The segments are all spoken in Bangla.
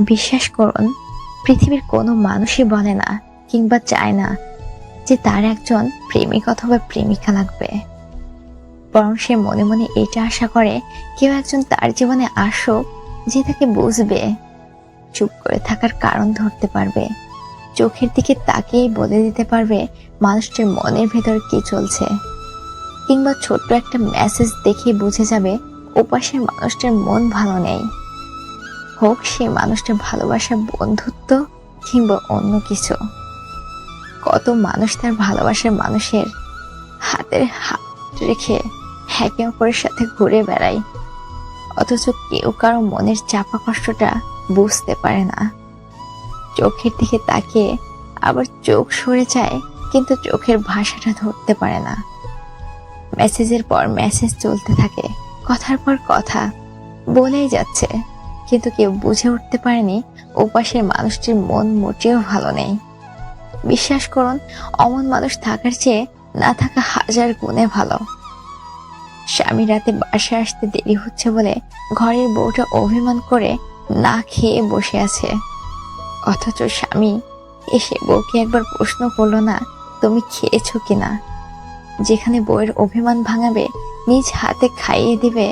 বিশ্বাস করুন, পৃথিবীর কোনো মানুষই বলে না কিংবা চায় না যে তার একজন প্রেমিক অথবা প্রেমিকা লাগবে। বরং সে মনে মনে এটা আশা করে, কেউ একজন তার জীবনে আসুক যে তাকে বুঝবে, চুপ করে থাকার কারণ ধরতে পারবে, চোখের দিকে তাকিয়েই বলে দিতে পারবে মানুষটির মনের ভেতর কি চলছে। কিংবা ছোট্ট একটা মেসেজ দেখে বুঝে যাবে, ওপাশের মানুষটির মন ভালো নেই। হোক সে মানুষটার ভালোবাসা, বন্ধুত্ব কিংবা অন্য কিছু। কত মানুষ তার ভালোবাসার মানুষের হাতের হাত রেখে একে অপরের সাথে ঘুরে বেড়ায়। অথচ কেউ কারও মনের চাপা কষ্টটা বুঝতে পারে না। চোখের দিকে তাকিয়ে আবার চোখ সরে যায়, কিন্তু চোখের ভাষাটা ধরতে পারে না। মেসেজের পর মেসেজ চলতে থাকে, কথার পর কথা বলেই যাচ্ছে। কিন্তু কেউ বুঝে উঠতে পারেনি ওপাশের মানুষটির মন মোটেও ভালো নেই। বিশ্বাস করুন, অমন মানুষ থাকার চেয়ে না থাকা হাজার গুণে ভালো। স্বামী রাতে বাসায় আসতে দেরি হচ্ছে বলে ঘরের বউটা অভিমান করে না খেয়ে বসে আছে। অথচ স্বামী এসে বউকে একবার প্রশ্ন করল না, তুমি খেয়েছো কিনা? যেখানে বউয়ের অভিমান ভাঙাবে, নিজ হাতে খাইয়ে দিবে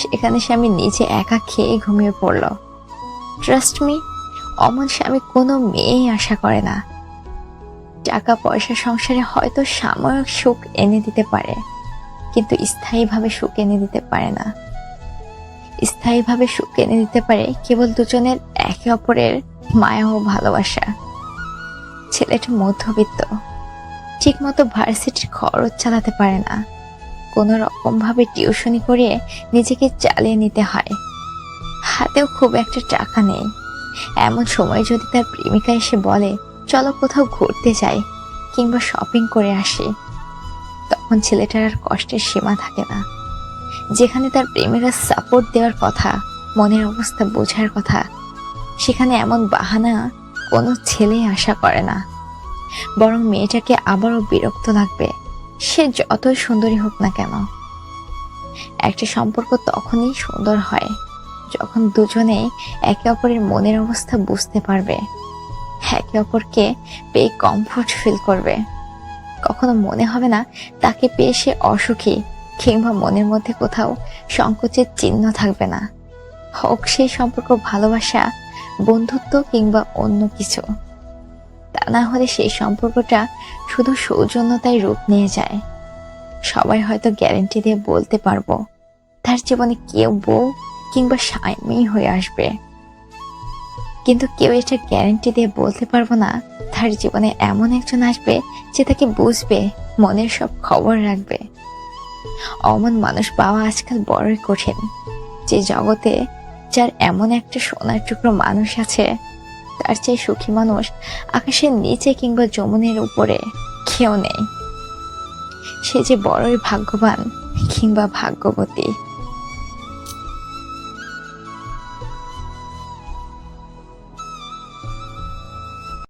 সেখানে স্বামী নিজে একা খেয়ে ঘুমিয়ে পড়ল। ট্রাস্ট মি অমন স্বামী কোনো মেয়েই আশা করে না। টাকা পয়সা সংসারে হয়তো সাময়িক সুখ এনে দিতে পারে, কিন্তু স্থায়ীভাবে সুখ এনে দিতে পারে না। স্থায়ীভাবে সুখ এনে দিতে পারে কেবল দুজনের একে অপরের মায়া ও ভালোবাসা। ছেলেটা মধ্যবিত্ত, ঠিকমতো ভার্সিটির খরচ চালাতে পারে না। কোনো রকমভাবে টিউশনি করিয়ে নিজেকে চালিয়ে নিতে হয়। হাতেও খুব একটা টাকা নেই। এমন সময় যদি তার প্রেমিকা এসে বলে, চলো কোথাও ঘুরতে যাই কিংবা শপিং করে আসি, তখন ছেলেটার আর কষ্টের সীমা থাকে না। যেখানে তার প্রেমিকা সাপোর্ট দেওয়ার কথা, মনের অবস্থা বোঝার কথা, সেখানে এমন বাহানা কোনো ছেলে আশা করে না। বরং মেয়েটাকে আবারও বিরক্ত লাগবে সে যতই সুন্দরী হোক না কেন, একটা সম্পর্ক তখনই সুন্দর হয় যখন দুজনে একে অপরের মনের অবস্থা বুঝতে পারবে। একে অপরকে পেয়ে কমফোর্ট ফিল করবে। কখনো মনে হবে না তাকে পেয়ে সে অসুখী কিংবা মনের মধ্যে কোথাও সংকোচের চিহ্ন থাকবে না। হোক, সেই সম্পর্ক ভালোবাসা, বন্ধুত্ব কিংবা অন্য কিছু। তা না হলে সেই সম্পর্কটা শুধু সৌজন্যতায় রূপ নিয়ে যায়। সবাই হয়তো গ্যারেন্টি দিয়ে বলতে পারব, তার জীবনে কেউ বউ কিংবা স্বামী হয়ে আসবে। কিন্তু কেউ এটা গ্যারেন্টি দিয়ে বলতে পারব না, তার জীবনে এমন একজন আসবে যে তাকে বুঝবে, মনের সব খবর রাখবে। অমন মানুষ পাওয়া আজকাল বড়ই কঠিন। যে জগতে যার এমন একটা সোনার টুকরো মানুষ আছে তার চেয়ে সুখী মানুষ আকাশের নিচে কিংবা যমুনের উপরে কেউ নেই। সে যে বড়ই ভাগ্যবান কিংবা ভাগ্যবতী।